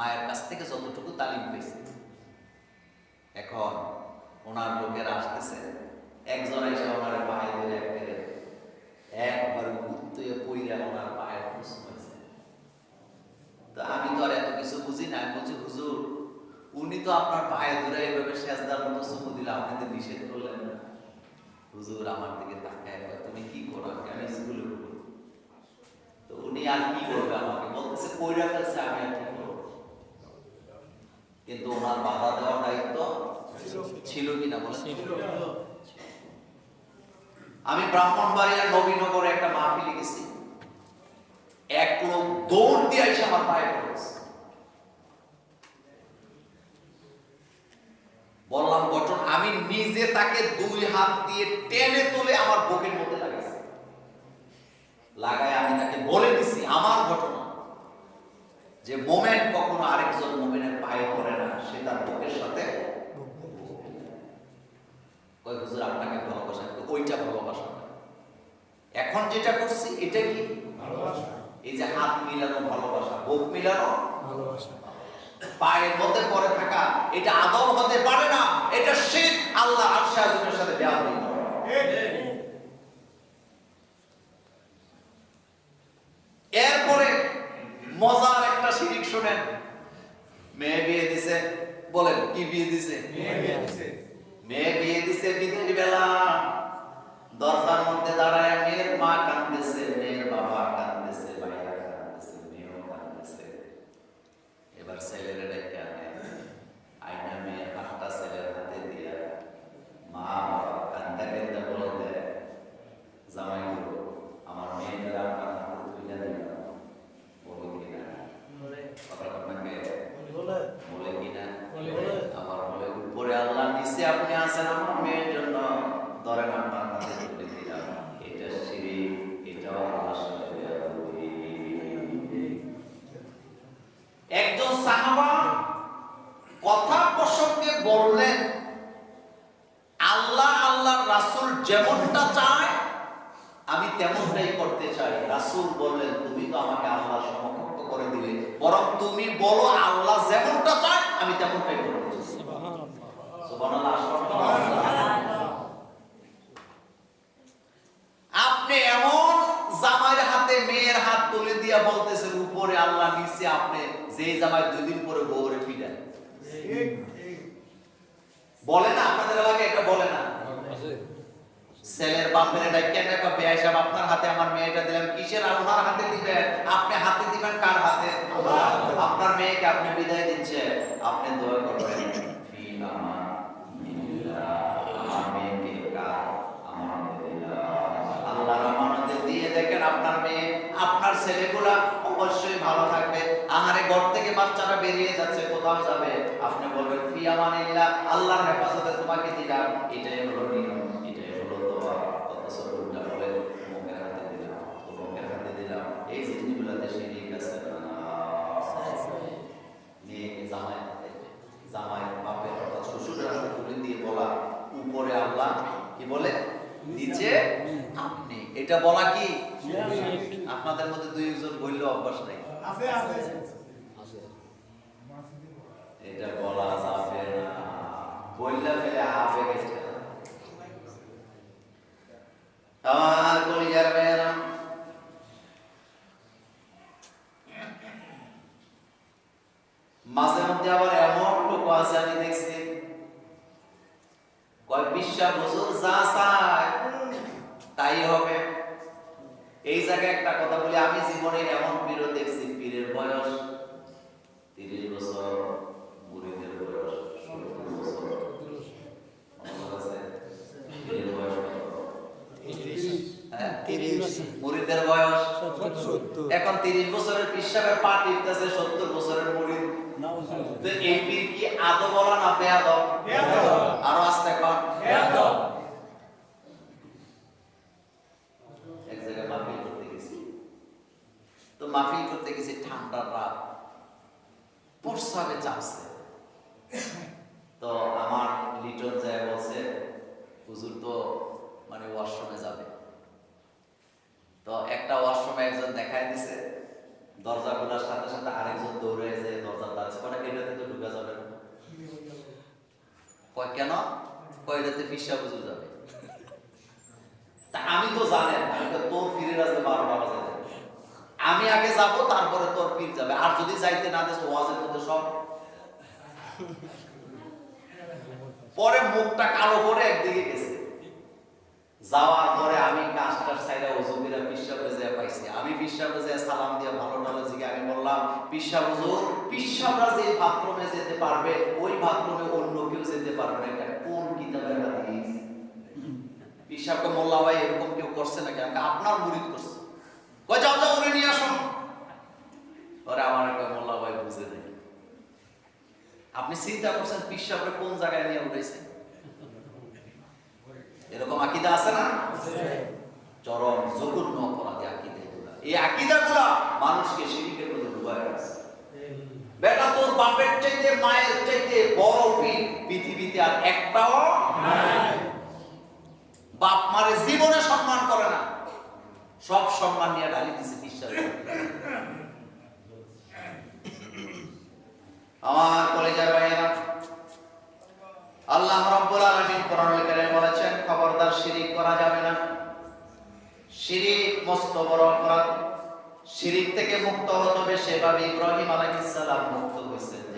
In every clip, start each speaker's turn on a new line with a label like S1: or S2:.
S1: মায়ের কাছ থেকে যতটুকু তালিম পেয়েছে। এখন ওনার লোকেরা আসতেছে একজন এসে ওনার পায়ে ধরে একেবারে একবার উত্তয়ে পইরা ওনার পায়ের খুশ হয়েছে তো আমি তো আর এত কিছু বুঝি না আমি বলছি হুজুর উনি তো আপনার পায়ে ধরে এইভাবে সেজদার মতো চুমু দিলে তো নিষেধ করলেন না। হুজুর আমার দিকে তাকায় কয়, তুমি কি করো? আমি স্কুলে তো উনি আর কি করবে আমাকে? বলতেছে কইরা ফেলছে আমি আর কি করব? কিন্তু ওনার বাধা দেওয়ার দায়িত্ব ছিল কিনা বলে আমি ব্রাহ্মণবাড়িয়ার নবীনগরে একটা মাহফিলে গেছি এক লোক দৌড় দিয়ে এসে আমার পায়ে পড়েছে বললাম গঠন আমি নিজে তাকে দুই হাত দিয়ে টেনে তুলে আমার বুকের মধ্যে লাগাইছি। লাগায় আমি তাকে বলে দিছি আমার ঘটনা যে মোমেন্ট কখনো আরেকজন মোমেনের পায়ে পড়ে না সে তার বুকের সাথে হুজুর আপনাকে ভালোবাসা কিন্তু ওইটা ভালোবাসা না এখন যেটা করছি এটা কি? এই যে হাত মিলানো ভালোবাসা বুক মিলানো ভালোবাসা। পায়ের মধ্যে পরে থাকা এটা আদব হতে পারে না এটা শিখ আল্লাহ আরশে আযমের সাথে বেয়াদবি করা। এরপরে মজার একটা শিরিক শুনেন মেয়ে বিয়ে দিছে বলেন কি বিয়ে দিছে মেয়ে বিয়ে দিছে বিদের বেলা দরজার মধ্যে দাঁড়ায় মেয়ের মা কাঁদতেছে মেয়ের বাবা কাঁদতেছে ভাইয়া কাঁদতেছে মেয়েও কাঁদতেছে এবার ছেলেরা ডেকে আনে আইনা মেয়ের হাতটা ছেলের হাতে দিয়া মা বাবা কান্দা কান্দা বলে দেয় জামাই গুলো আমার মেয়েদের আপনার হাতে তুলে দিলাম বলো কিনা কথা আপনাকে বলে কিনা আমার বলে উপরে আল্লাহ নিচে আপনি আছেন আমার মেয়ের জন্য ধরেন আপনার হাতে তুলে দিলাম এটা সিঁড়ি এটাও আল্লাহর সাথে বেয়াদবি। একজন সাহাবা কথা প্রসঙ্গে বললেন, আল্লাহ আল্লাহ রাসূল যেমনটা চায়, আমি তেমনটাই করতে চাই। রাসূল বললেন, তুমি তো আমাকে আল্লাহ সমকক্ষ করে দিলে। বরং তুমি বলো, আল্লাহ যেমনটা চায়, আমি তেমনটাই সুবহানাল্লাহ। আপনি এমন জামাইয়ের হাতে মেয়ের হাত তুলে দিয়া বলতেছেন, উপরে আল্লাহ নিচে আপনি যে জামাই দুই বলে না আপনাদের এলাকায় এটা বলে না। ছেলের বাপের এটা কেন কবে আইসাব আপনার হাতে আমার মেয়েটা দিলাম কিসের আপনার হাতে দিবেন? আপনি হাতে দিবেন কার হাতে? আপনার মেয়েকে আপনি বিদায় দিচ্ছেন। আপনি দোয়া করবেন কোথাও যাবে আপনি বলবেন ফি আমানিল্লাহ আল্লাহর হেফাজতে তোমাকে দিলাম। এটাই হলো নিয়ম এটাই হলো দোয়া। অথচ উল্টা বলে মুখের হাতে দিলাম মুখের হাতে দিলাম। এই জিনিসগুলোতে শিরিক আছে না? মেয়েকে জামাই জামাই বাপের অর্থাৎ শ্বশুরের হাতে তুলে দিয়ে বলা উপরে আল্লাহ কি বলে? নিচে আপনি। এটা বলা কি? আপনাদের মধ্যে দুই একজন বললে অভ্যাস নাই। এটা বলা যাবে না। বললে ফেলে আবে গেছে আমার কলিজার মেয়েরা। মাঝে মধ্যে আবার এমন লোক আছে আমি দেখছি। কয় বিশ্বাস বছর যা চায় তাই হবে। এই জায়গায় একটা কথা বলি, আমি জীবনে এমন পীর দেখছি, পীরের বয়স তিরিশ বছর মুড়িদের বয়স সত্তর বছর মনে আছে? পীরের বয়স কত? হ্যাঁ? মুড়িদের বয়স এখন তিরিশ বছরের পিসাবের পা টিপতেছে সত্তর বছরের মরিদ এই পীর কি আদো বলা না বেয়াদব? আরও আস্তে কর এক জায়গায় মাহফিল করতে গেছি তো মাহফিল করতে গেছি ঠান্ডার রাত প্রস্রাবে চাপছে তো আমার লিটন যায় বলছে হুজুর তো মানে ওয়াশরুমে যাবে তো একটা ওয়াশরুমে একজন দেখায় দিছে দরজা খোলার সাথে সাথে আরেকজন দৌড়ে যে দরজার দ্বারে আছে মানে এটাতে তো ঢুকা যাবে? না কয় কেন? কয় এটাতে পিসা বুঝে যাবে। তা আমি তো জানেন আমি তো তোর ফিরে আসবে বারোটা বাজে আমি আগে যাব তারপরে তোর পীর যাবে। আর যদি যাইতে না দেশ ওয়াজের মধ্যে সব পরে মুখটা কালো করে একদিকে গেছে। যাওয়ার পরে আমি কাজটার সাইডে ওজুবিরা পিসাবে যে পাইছি। আমি পিসাবে যে সালাম দিয়ে ভালো ভালো জিগে আমি বললাম, পিসা হুজুর পিসাবরা যে বাথরুমে যেতে পারবে, ওই বাথরুমে অন্য কেউ যেতে পারবে না এটা কোন কিতাবের হাদিস? পিসাবকে মোল্লা ভাই, এরকম কেউ করছে নাকি? আমাকে আপনার মুরিদ করছে। কই, যাও যাও ওরে নিয়ে আসো ওরে আমার একটা মোল্লা ভাই বুঝে নেই। আপনি চিন্তা করছেন পিসাবরে কোন জায়গায় নিয়ে উঠেছেন? এরকম আকিদা আছে না? চরম জঘন্য অপরাধী আকিদা এই আকিদা গুলা মানুষকে শিরিকের মধ্যে ডুবায় বেটা, তোর বাপের চাইতে, মায়ের চাইতে বড় পৃথিবীতে আর একটাও বাপ মারে জীবনে সম্মান করে না। সব সম্মান নিয়ে ঢালি দিছে বিশ্বাস আমার কলেজের ভাইয়েরা, আল্লাহ রাব্বুল আলামিন কোরআনুল কারীমে বলেছেন খবরদার শিরিক করা যাবে না শিরিক মস্ত বড় অপরাধ। শিরিক থেকে মুক্ত হতে হবে সেভাবে ইব্রাহিম আলাইহিস সালাম মুক্ত হয়েছেন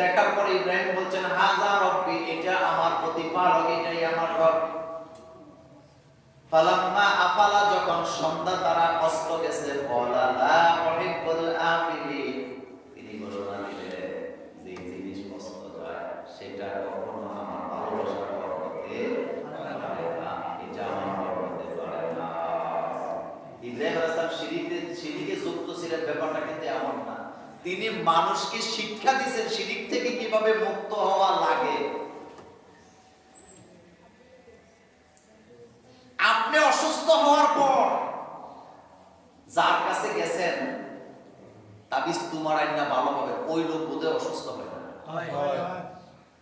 S1: দেখার পরে ইব্রাহিম বলছেন, হাজা রব্বি, এটা আমার প্রতিপালক এটাই আমার রব। ফালাম্মা আফালা, যখন সন্ধ্যা তারা অস্ত গেছে, বলা লা উহিব্বুল আফিলিন তিনি ঘোষণা দিলেন যে জিনিস অস্ত যায় সেটা কখনো আমার ভালোবাসার হতে পারে না এটা আমার হতে পারে না ইব্রাহিম আলাইহিস সালাম শিরিকে শিরিকে যুক্ত ছিলেন ব্যাপারটা কিন্তু এমন না তিনি মানুষকে শিক্ষা দিচ্ছেন শিরিক থেকে কীভাবে মুক্ত হওয়া লাগে? আপনি অসুস্থ হওয়ার পর যার কাছে গেছেন তাবিজ তোমার আইনা ভালো হবে ওই লোক বোধহয় অসুস্থ হয় না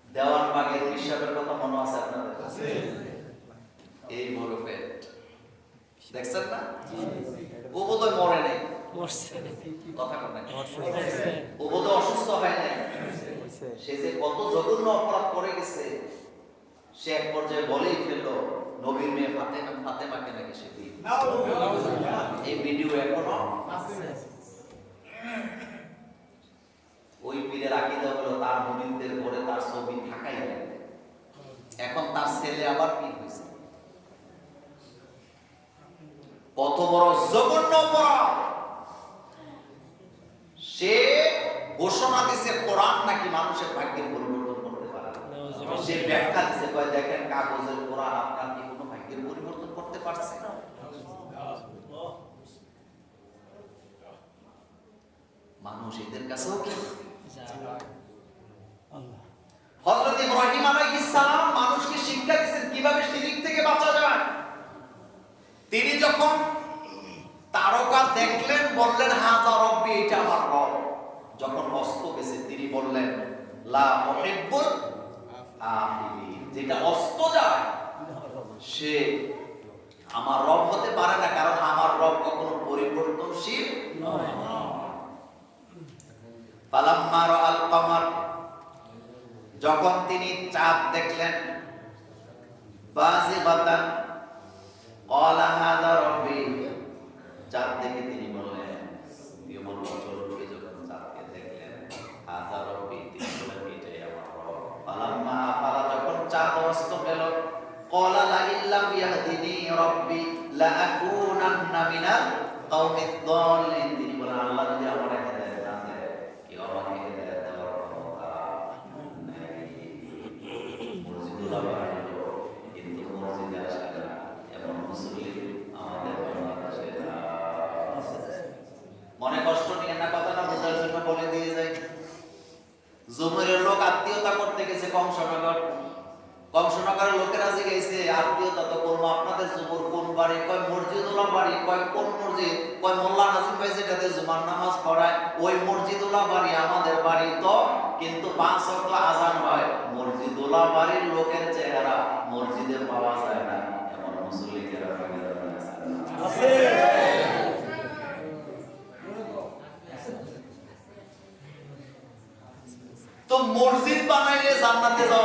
S1: দেওয়ান বাগের হিসাবের কথা মনে আছে আপনাদের? এই বড় দেখছেন না? ও বোধহয় মরে ও বোধহয় অসুস্থ হয় নাই। সে যে কত জঘন্য অপরাধ করে গেছে সে এক পর্যায়ে বলেই ফেলল নবীর মেয়ে ফাতেমা ফাতেমাকে নাকি সে এই ভিডিও এখনও ওই পীরের আকিদা হলো তার মুরিদদের ঘরে তার ছবি থাকাই এখন তার ছেলে আবার পীর হয়েছে। কত বড় জঘন্য অপরাধ! সে ঘোষণা দিছে কোরআন নাকি মানুষের ভাগ্যের পরিবর্তন করতে পারে সে ব্যাখ্যা দিছে কয় দেখেন কাগজের কোরআন আপনার কি কোনো ভাগ্যের পরিবর্তন করতে পারছে না? মানুষ এদের কাছেও কি? হযরত ইব্রাহিম আলাইহিস সালাম মানুষকে শিক্ষা দিয়েছেন কীভাবে শিরিক থেকে বাঁচা যায়? তিনি যখন তারকা দেখলেন, বললেন, হাজা রব্বি, এটা আমার রব। যখন অস্ত গেছে, তিনি বললেন, লা মুহিব্বুল আফিলিন। যেটা অস্ত যায়, সে আমার রব হতে পারে না, কারণ আমার রব কখনো পরিবর্তনশীল নয়। পালাম্মা রাআল কমার, যখন তিনি চাঁদ দেখলেন, বাজিবাতান, ক্বালা হাযা রব্বি চাঁদ দেখে তিনি বললেন অচল যখন চাঁদকে দেখলেন যখন চাঁদ অস্ত ক্বালা লা তিনি বলেন আল্লাহ যদি আমার হেদায়েত না দেয় কেউ আমাকে হেদায়েত দেওয়ার ক্ষমতা নাই মসজিদুল বানানো কিন্তু মসজিদে আসে না এমন মুসলিম আমাদের বাংলাদেশে আছে। মনে কষ্ট নিয়ে না কথাটা বোঝার জন্য বলে দিয়ে যাই জুমুরের লোক আত্মীয়তা করতে গেছে কংসনগর কংসনগরের লোকেরা জিজ্ঞেসে আত্মীয়তা তো করব আপনাদের জুমুর কোন বাড়ি কয় মসজিদুল্লাহ বাড়ি কয় কোন মসজিদ কয় মোল্লা নাজিম ভাই যেটাতে জুমার নামাজ পড়ায় ওই মসজিদুল্লাহ বাড়ি আমাদের বাড়ি তো, কিন্তু পাঁচ ওয়াক্ত আজান হয়। মসজিদুল্লাহ বাড়ির লোকের চেহারা মসজিদে পাওয়া যায় না, এমন মুসল্লিকেরা আছে তো মসজিদ বানাইলে জান্নাতে যাওয়া